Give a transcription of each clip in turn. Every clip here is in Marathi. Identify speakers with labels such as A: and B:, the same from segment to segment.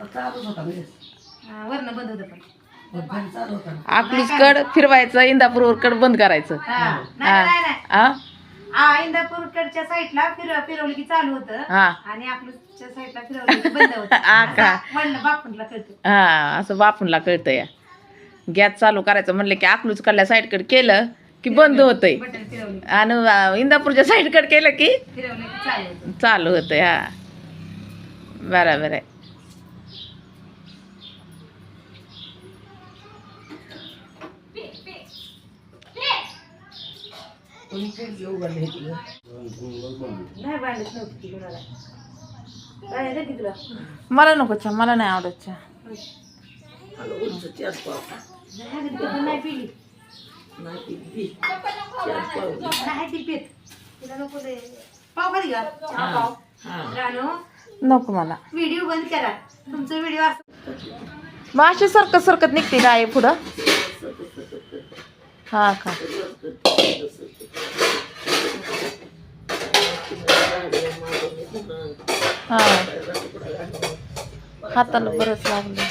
A: आता चालूच होता म्हणजे
B: वरण बंद होतं पण.
A: चालू होता
C: फिरवायचं करायचं.
B: हा. नाही
C: हा.
B: नाही नाही.
C: हा?
B: आ, इंदापूरकडच्या साईडला फिर फिरवलं की चालू होतं.
C: हा.
B: आणि आपल्या साईडला फिरवलं की बंद होतं.
C: आ का?
B: असं म्हणलं बापूंला कळतं.
C: हा असं बापूनला कळतं या. गॅस चालू करायचं म्हणलं की अकलूज कडल्या साईडकडे केलं की बंद होतंय.
B: बटन फिरवली.
C: आणि अं, इंदापूरच्या साईडकडे केलं की
B: फिरवलं की चालू होतं.
C: चालू होतंय हा. बरोबर आहे.
A: कोणी उघडली होती गं.
B: नाही बांधत नव्हती ती कुणाला काय आहे तुला
C: मला नको चहा मला नाही आवडत चहा.
A: मला उंच चार पाव
B: नाही ती पण नाही पिली
A: नाही चार पाव
B: नाही ती पित तिला नको पाव चहा पाव
A: हा
B: रानो
C: नको मला.
B: व्हिडिओ बंद करा तुमचा व्हिडिओ असं
C: मग अशी सरकत सरकत निघते गाय पुढं. हा का? हा. हाताला बरंच लागलं.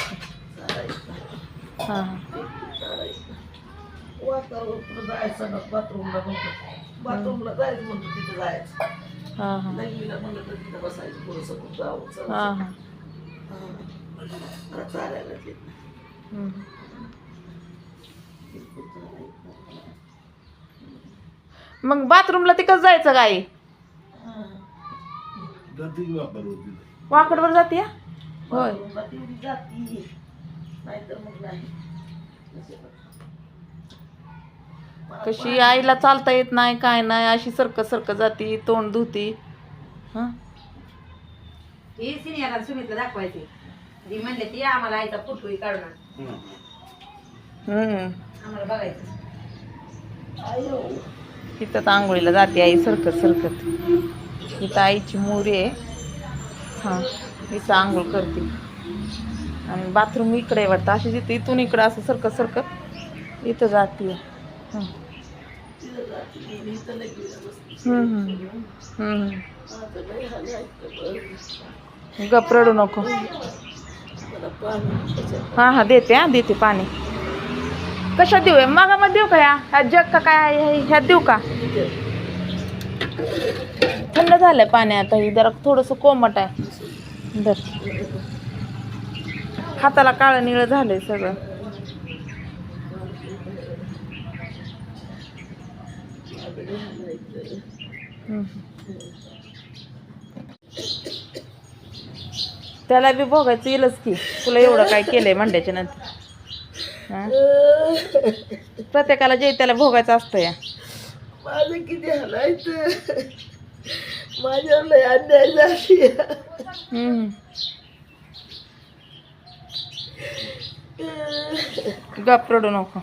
C: हा.
A: जायचं बाथरूमला बाथरूमला जायचं म्हणतो तिथं जायचं
C: हा हा.
A: लग्नीला म्हणलं तर तिथं बसायचं थोडंसं खूप जावं.
C: हा हा
A: चालायला.
C: मग बाथरूमला तिकडं जायचं गाई वाकडवर जाते होय
A: बाथरूमला तेवढी जाती नाहीतर मग नाही
C: कशी आईला चालता येत नाही काय नाही अशी सरक सरक जाती तोंड धुती. हं?
B: हे सिनियरला सुमितला दाखवायचे. ती म्हणले ती आम्हाला आईचा फोटोही काढणार.
C: हम्म.
B: आम्हाला बघायचं.
A: आयो
C: इथं तर आंघोळीला जाते आई सरकत सरकत. इथं आईची मोरी आहे. हां इथं आंघोळ करते. आणि बाथरूम इकडे वाटतं. अशी तिथे इथून इकडं असं सरकत सरकत इथं जाते. हं. गप रडू नको. हां हां देते हां देते पाणी. कशा देऊ? आहे मग देऊ का या? ह्या जग का काय आहे? ह्या देऊ का? थंड झालंय पाणी आता ही जरा थोडंसं कोमट आहे. बर हाताला काळं निळं झालंय सगळं. त्याला बी भोगायचं येईलच की तुला एवढं काय केलंय मंड्याच्या नंतर. प्रत्येकाला जे त्याला भोगायचं असतं या.
A: माझं किती हलायचं माझ्यावर लय अन्याय झाली.
C: गप रडू नको.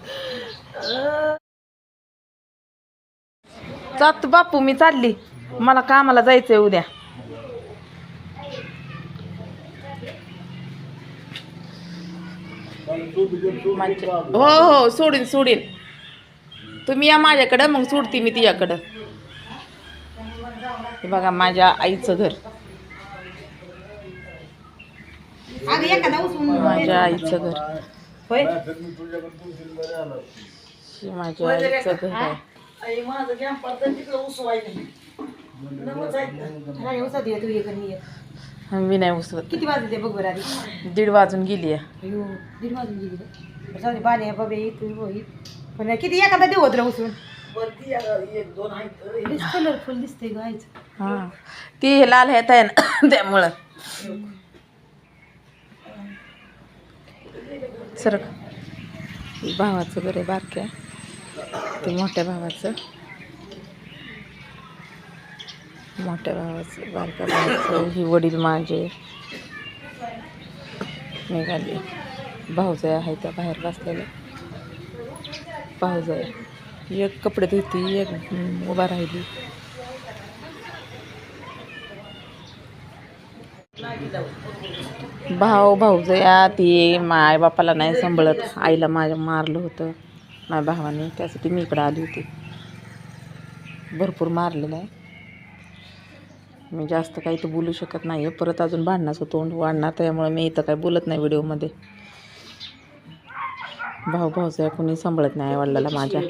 C: जात बापू मी चालली. मला कामाला जायचंय उद्या. हो हो सोडीन सोडीन. तुम्ही या माझ्याकडं मग सोडते मी तिच्याकडं. हे बघा माझ्या आईचं घर. माझ्या आईचं घर.
B: होय?
C: हे माझ्या आईचं घर आहे.
A: माझं
B: मी
C: नाही उसवत
B: किती वाजले बघ बरं आधी.
C: दीड वाजून गेली आहे.
B: अयो दीड वाजून गेली. जाऊ दे बाने बाबे तू रोहित पण किती एखादा देऊ होत उचलून?
A: दोन आहेत
B: कलरफुल दिसते गायचं
C: हां. ती हे लाल ह्यात आहे ना त्यामुळं. सर भावाचं आहे बारक्या ते मोठ्या भावाचं. मोठ्या भावाचं बारक्या भावाचं ही वडील माझे. निघाले. भाऊज आहे त्या बाहेर बसलेले. भाऊज एक कपडे धुती एक उभा राहिली. भाऊ भाऊजया ती माय बापाला नाही सांभाळत. आईला माझ्या मारलं होतं माझ्या भावाने. त्यासाठी मी इकडं आली होती. भरपूर मारलेलं आहे. मी जास्त काही तर बोलू शकत नाही आहे परत अजून भांडणाचं तोंड वाढणार त्यामुळे मी इथं काही बोलत नाही व्हिडिओमध्ये. भाऊ भाऊचं कोणी सांभाळत नाही वडिलाला माझ्या.